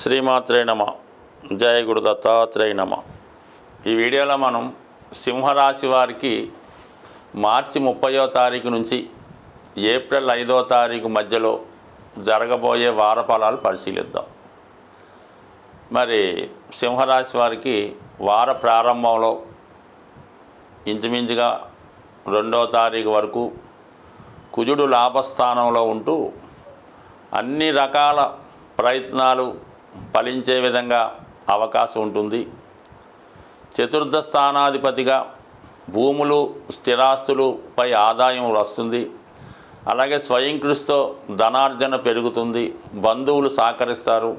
శ్రీమాత్రే నమ. జయ గురు దత్తాత్రేయ నమ. ఈ వీడియోలో మనం సింహరాశి వారికి మార్చి ముప్పయో తారీఖు నుంచి ఏప్రిల్ ఐదో తారీఖు మధ్యలో జరగబోయే వార ఫలాలు పరిశీలిద్దాం. మరి సింహరాశి వారికి వార ప్రారంభంలో ఇంచుమించుగా రెండో తారీఖు వరకు కుజుడు లాభస్థానంలో ఉంటూ అన్ని రకాల ప్రయత్నాలు ఫలించే విధంగా అవకాశం ఉంటుంది. చతుర్థ స్థానాధిపతిగా భూములు స్థిరాస్తులుపై ఆదాయం వస్తుంది. అలాగే స్వయం కృషితో ధనార్జన పెరుగుతుంది. బంధువులు సహకరిస్తారు.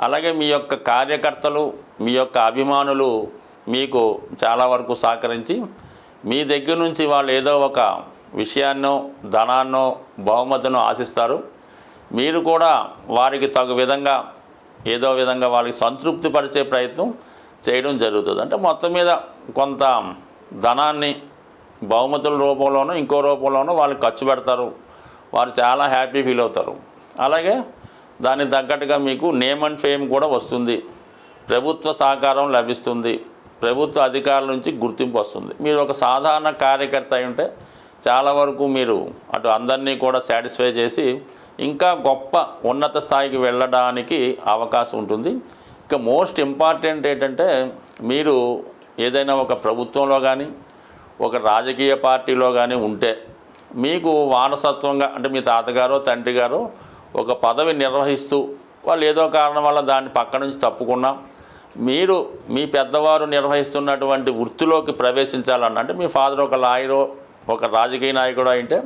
అలాగే మీ యొక్క కార్యకర్తలు మీ యొక్క అభిమానులు మీకు చాలా వరకు సహకరించి మీ దగ్గర నుంచి వాళ్ళు ఏదో ఒక విషయాన్నో ధనాన్నో బహుమతినో ఆశిస్తారు. మీరు కూడా వారికి తగు విధంగా ఏదో విధంగా వాళ్ళకి సంతృప్తి పరిచే ప్రయత్నం చేయడం జరుగుతుంది. అంటే మొత్తం మీద కొంత ధనాన్ని బహుమతుల రూపంలోనో ఇంకో రూపంలోనో వాళ్ళు ఖర్చు పెడతారు. వారు చాలా హ్యాపీ ఫీల్ అవుతారు. అలాగే దానికి తగ్గట్టుగా మీకు నేమ్ అండ్ ఫేమ్ కూడా వస్తుంది. ప్రభుత్వ సహకారం లభిస్తుంది. ప్రభుత్వ అధికారుల నుంచి గుర్తింపు వస్తుంది. మీరు ఒక సాధారణ కార్యకర్త అయి ఉంటే చాలా వరకు మీరు అటు అందరినీ కూడా సాటిస్ఫై చేసి ఇంకా గొప్ప ఉన్నత స్థాయికి వెళ్ళడానికి అవకాశం ఉంటుంది. ఇంకా మోస్ట్ ఇంపార్టెంట్ ఏంటంటే మీరు ఏదైనా ఒక ప్రభుత్వంలో కానీ ఒక రాజకీయ పార్టీలో కానీ ఉంటే మీకు వారసత్వంగా అంటే మీ తాతగారో తండ్రి గారో ఒక పదవి నిర్వహిస్తూ వాళ్ళు ఏదో కారణం వల్ల దాన్ని పక్క నుంచి తప్పుకున్నా మీరు మీ పెద్దవారు నిర్వహిస్తున్నటువంటి వృత్తిలోకి ప్రవేశించాలన్న అంటే మీ ఫాదర్ ఒక లాయరో ఒక రాజకీయ నాయకుడు అంటే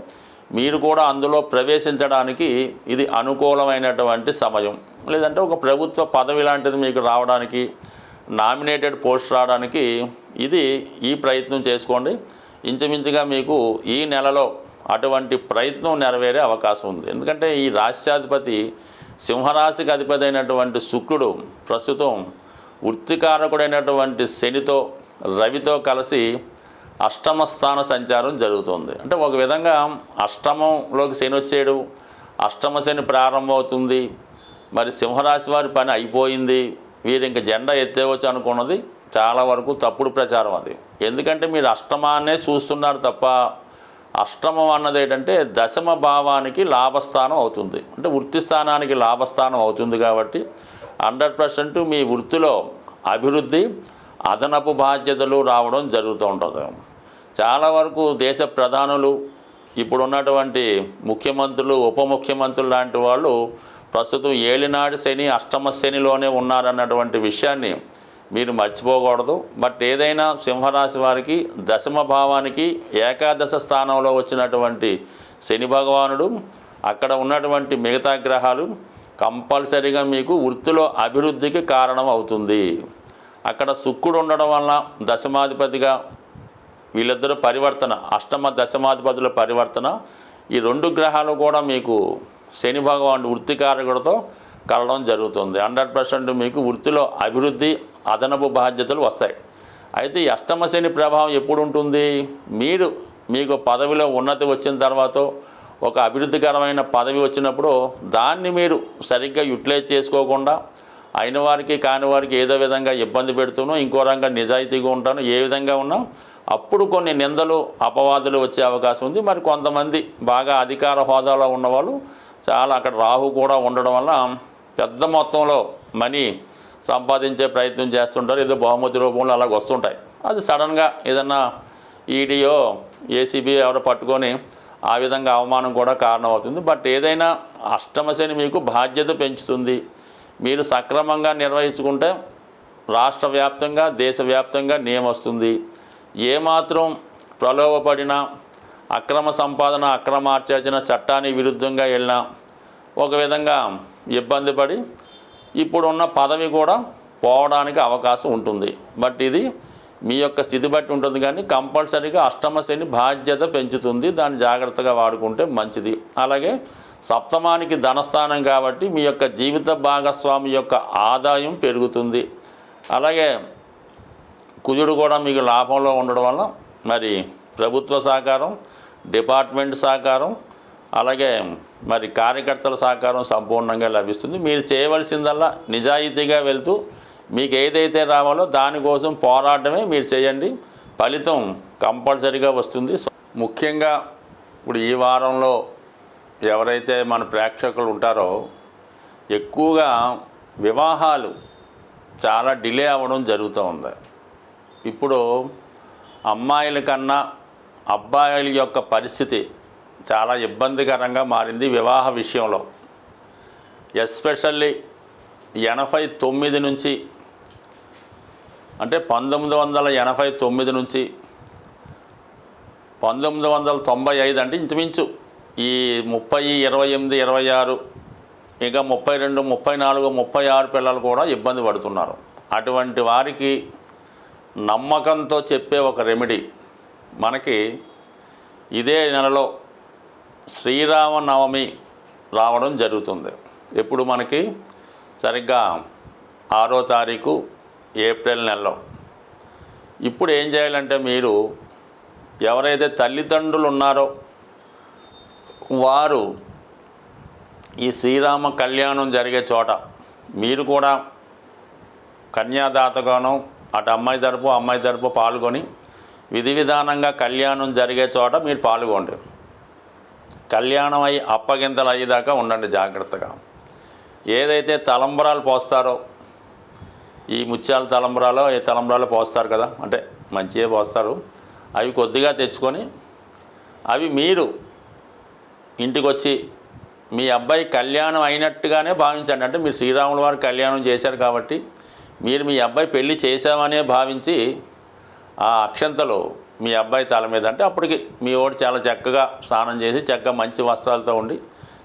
మీరు కూడా అందులో ప్రవేశించడానికి ఇది అనుకూలమైనటువంటి సమయం. లేదంటే ఒక ప్రభుత్వ పదవి లాంటిది మీకు రావడానికి నామినేటెడ్ పోస్ట్ రావడానికి ఇది ఈ ప్రయత్నం చేసుకోండి. ఇంచుమించుగా మీకు ఈ నెలలో అటువంటి ప్రయత్నం నెరవేరే అవకాశం ఉంది. ఎందుకంటే ఈ రాష్ట్రాధిపతి సింహరాశికి అధిపతి అయినటువంటి శుక్రుడు ప్రస్తుతం వృత్తికారకుడైనటువంటి శనితో రవితో కలిసి అష్టమ స్థాన సంచారం జరుగుతుంది. అంటే ఒక విధంగా అష్టమంలోకి శని వచ్చేడు. అష్టమ శని ప్రారంభమవుతుంది. మరి సింహరాశి వారి పని అయిపోయింది. వీరు ఇంక జెండా ఎత్తేవచ్చు అనుకున్నది. చాలా వరకు తప్పుడు ప్రచారం అది. ఎందుకంటే మీరు అష్టమాన్నే చూస్తున్నారు తప్ప అష్టమం అన్నది ఏంటంటే దశమ భావానికి లాభస్థానం అవుతుంది. అంటే వృత్తి స్థానానికి లాభస్థానం అవుతుంది కాబట్టి హండ్రెడ్ పర్సెంట్ మీ వృత్తిలో అభివృద్ధి అదనపు బాధ్యతలు రావడం జరుగుతూ ఉంటుంది. చాలా వరకు దేశ ప్రధానులు ఇప్పుడున్నటువంటి ముఖ్యమంత్రులు ఉప ముఖ్యమంత్రులు లాంటి వాళ్ళు ప్రస్తుతం ఏలినాడు శని అష్టమ శనిలోనే ఉన్నారన్నటువంటి విషయాన్ని మీరు మర్చిపోకూడదు. బట్ ఏదైనా సింహరాశి వారికి దశమ భావానికి ఏకాదశ స్థానంలో వచ్చినటువంటి శని భగవానుడు అక్కడ ఉన్నటువంటి మిగతా గ్రహాలు కంపల్సరీగా మీకు వృత్తిలో అభివృద్ధికి కారణం అవుతుంది. అక్కడ శుక్రుడు ఉండడం వల్ల దశమాధిపతిగా వీళ్ళిద్దరూ పరివర్తన అష్టమ దశమాధిపతుల పరివర్తన. ఈ రెండు గ్రహాలు కూడా మీకు శని భగవానుడు వృత్తికారకుడితో కలడం జరుగుతుంది. హండ్రెడ్ పర్సెంట్ మీకు వృత్తిలో అభివృద్ధి అదనపు బాధ్యతలు వస్తాయి. అయితే ఈ అష్టమ శని ప్రభావం ఎప్పుడు ఉంటుంది? మీరు మీకు పదవిలో ఉన్నతి వచ్చిన తర్వాత ఒక అభివృద్ధికరమైన పదవి వచ్చినప్పుడు దాన్ని మీరు సరిగ్గా యూటిలైజ్ చేసుకోకుండా అయిన వారికి కాని వారికి ఏదో విధంగా ఇబ్బంది పెడుతూనో ఇంకో రంగా నిజాయితీగా ఉంటాను ఏ విధంగా ఉన్నా అప్పుడు కొన్ని నిందలు అపవాదులు వచ్చే అవకాశం ఉంది. మరి కొంతమంది బాగా అధికార హోదాలో ఉన్నవాళ్ళు చాలా అక్కడ రాహు కూడా ఉండడం వల్ల పెద్ద మొత్తంలో మనీ సంపాదించే ప్రయత్నం చేస్తుంటారు. ఏదో బహుమతి రూపంలో అలాగ వస్తుంటాయి. అది సడన్గా ఏదన్నా ఈడీఓ ఏసీబీ ఎవరో పట్టుకొని ఆ విధంగా అవమానం కూడా కారణమవుతుంది. బట్ ఏదైనా అష్టమశని మీకు బాధ్యత పెంచుతుంది. మీరు సక్రమంగా నిర్వహించుకుంటే రాష్ట్ర వ్యాప్తంగా దేశవ్యాప్తంగా నియమొస్తుంది ఏమాత్రం ప్రలోభపడినా అక్రమ సంపాదన అక్రమార్చన చట్టానికి విరుద్ధంగా వెళ్ళినా ఒక విధంగా ఇబ్బంది పడి ఇప్పుడున్న పదవి కూడా పోవడానికి అవకాశం ఉంటుంది. బట్ ఇది మీ యొక్క స్థితి బట్టి ఉంటుంది కానీ కంపల్సరీగా అష్టమ శని బాధ్యత పెంచుతుంది. దాన్ని జాగ్రత్తగా వాడుకుంటే మంచిది. అలాగే సప్తమానికి ధనస్థానం కాబట్టి మీ యొక్క జీవిత భాగస్వామి యొక్క ఆదాయం పెరుగుతుంది. అలాగే కుజుడు కూడా మీకు లాభంలో ఉండడం వల్ల మరి ప్రభుత్వ సహకారం డిపార్ట్మెంట్ సహకారం అలాగే మరి కార్యకర్తల సహకారం సంపూర్ణంగా లభిస్తుంది. మీరు చేయవలసిందల్లా నిజాయితీగా వెళ్తూ మీకు ఏదైతే రావాలో దానికోసం పోరాటమే మీరు చేయండి. ఫలితం కంపల్సరీగా వస్తుంది. ముఖ్యంగా ఇప్పుడు ఈ వారంలో ఎవరైతే మన ప్రేక్షకులు ఉంటారో ఎక్కువగా వివాహాలు చాలా డిలే అవ్వడం జరుగుతూ ఉంది. ఇప్పుడు అమ్మాయిల కన్నా అబ్బాయిల యొక్క పరిస్థితి చాలా ఇబ్బందికరంగా మారింది వివాహ విషయంలో. ఎస్పెషల్లీ ఎనభై తొమ్మిది నుంచి అంటే పంతొమ్మిది వందల ఎనభై తొమ్మిది నుంచి పంతొమ్మిది వందల తొంభై ఐదు అంటే ఇంచుమించు ఈ ముప్పై ఇరవై ఎనిమిది ఇరవై ఆరు ఇంకా ముప్పై రెండు ముప్పై నాలుగు ముప్పై ఆరు పిల్లలు కూడా ఇబ్బంది పడుతున్నారు. అటువంటి వారికి నమ్మకంతో చెప్పే ఒక రెమెడీ. మనకి ఇదే నెలలో శ్రీరామనవమి రావడం జరుగుతుంది. ఇప్పుడు మనకి? సరిగ్గా ఆరో తారీఖు ఏప్రిల్ నెలలో. ఇప్పుడు ఏం చేయాలంటే మీరు ఎవరైతే తల్లిదండ్రులు ఉన్నారో వారు ఈ శ్రీరామ కళ్యాణం జరిగే చోట మీరు కూడా కన్యాదాతగాను అటు అమ్మాయి తరపు అమ్మాయి తరపు పాల్గొని విధి విధానంగా కళ్యాణం జరిగే చోట మీరు పాల్గొండి. కళ్యాణం అయ్యి అప్పగింతలు అయ్యేదాకా ఉండండి జాగ్రత్తగా. ఏదైతే తలంబరాలు పోస్తారో ఈ ముత్యాల తలంబరాలో ఏ తలంబరాలు పోస్తారు కదా అంటే మంచిగా పోస్తారు. అవి కొద్దిగా తెచ్చుకొని అవి మీరు ఇంటికి వచ్చి మీ అబ్బాయి కళ్యాణం అయినట్టుగానే భావించండి. అంటే మీరు శ్రీరాముల వారు కళ్యాణం చేశారు కాబట్టి మీరు మీ అబ్బాయి పెళ్ళి చేశామనే భావించి ఆ అక్షంతలు మీ అబ్బాయి తల మీద అంటే అప్పటికి మీ ఓడి చాలా చక్కగా స్నానం చేసి చక్కగా మంచి వస్త్రాలతో ఉండి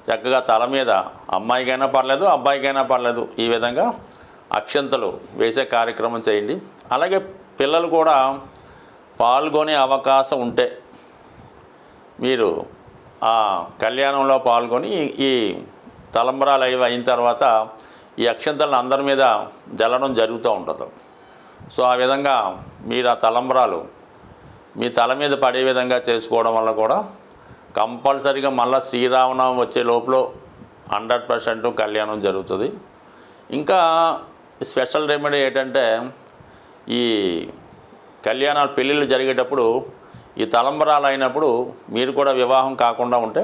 చక్కగా తల మీద అమ్మాయికైనా పర్లేదు అబ్బాయికైనా పర్లేదు. ఈ విధంగా అక్షంతలు వేసే కార్యక్రమం చేయండి. అలాగే పిల్లలు కూడా పాల్గొనే అవకాశం ఉంటే మీరు ఆ కళ్యాణంలో పాల్గొని ఈ- ఈ తలంబరాలు అవి అయిన తర్వాత ఈ అక్షంతలను అందరి మీద జల్లడం జరుగుతూ ఉంటుంది. సో ఆ విధంగా మీరు ఆ తలంబరాలు మీ తల మీద పడే విధంగా చేసుకోవడం వల్ల కూడా కంపల్సరీగా మళ్ళీ శ్రీరామనవమి వచ్చే లోపల హండ్రెడ్ పర్సెంట్ కళ్యాణం జరుగుతుంది. ఇంకా స్పెషల్ రెమెడీ ఏంటంటే ఈ కళ్యాణాలు పెళ్ళిళ్ళు జరిగేటప్పుడు ఈ తలంబరాలు అయినప్పుడు మీరు కూడా వివాహం కాకుండా ఉంటే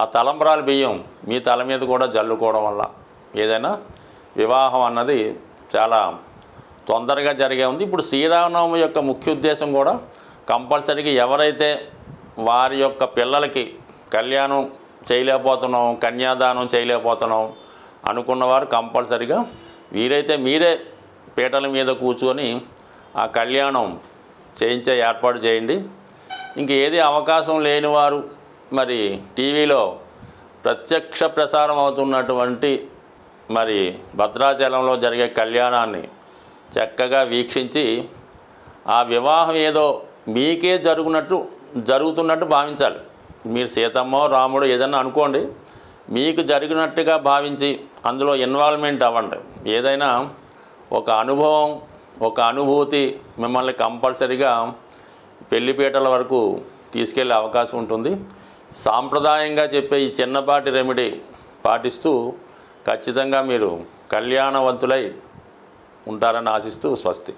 ఆ తలంబరాలు బియ్యం మీ తల మీద కూడా జల్లుకోవడం వల్ల ఏదైనా వివాహం అన్నది చాలా తొందరగా జరిగే ఉంది. ఇప్పుడు శ్రీరామనవమి యొక్క ముఖ్య ఉద్దేశం కూడా కంపల్సరీగా ఎవరైతే వారి యొక్క పిల్లలకి కళ్యాణం చేయలేకపోతున్నాం కన్యాదానం చేయలేకపోతున్నాం అనుకున్నవారు కంపల్సరీగా వీరైతే మీరే పీటల మీద కూర్చొని ఆ కళ్యాణం చేయించే ఏర్పాటు చేయండి. ఇంక ఏది అవకాశం లేనివారు మరి టీవీలో ప్రత్యక్ష ప్రసారం అవుతున్నటువంటి మరి భద్రాచలంలో జరిగే కళ్యాణాన్ని చక్కగా వీక్షించి ఆ వివాహం ఏదో మీకే జరుగునట్టు జరుగుతున్నట్టు భావించాలి. మీరు సీతమ్మ రాముడు ఏదన్నా అనుకోండి మీకు జరిగినట్టుగా భావించి అందులో ఇన్వాల్వ్మెంట్ అవ్వండి. ఏదైనా ఒక అనుభవం ఒక అనుభూతి మిమ్మల్ని కంపల్సరిగా పెళ్ళిపీటల వరకు తీసుకెళ్ళే అవకాశం ఉంటుంది. సాంప్రదాయంగా చెప్పే ఈ చిన్నపాటి రెమెడీ పాటిస్తూ ఖచ్చితంగా మీరు కళ్యాణవంతులై ఉంటారని ఆశిస్తూ స్వస్తి.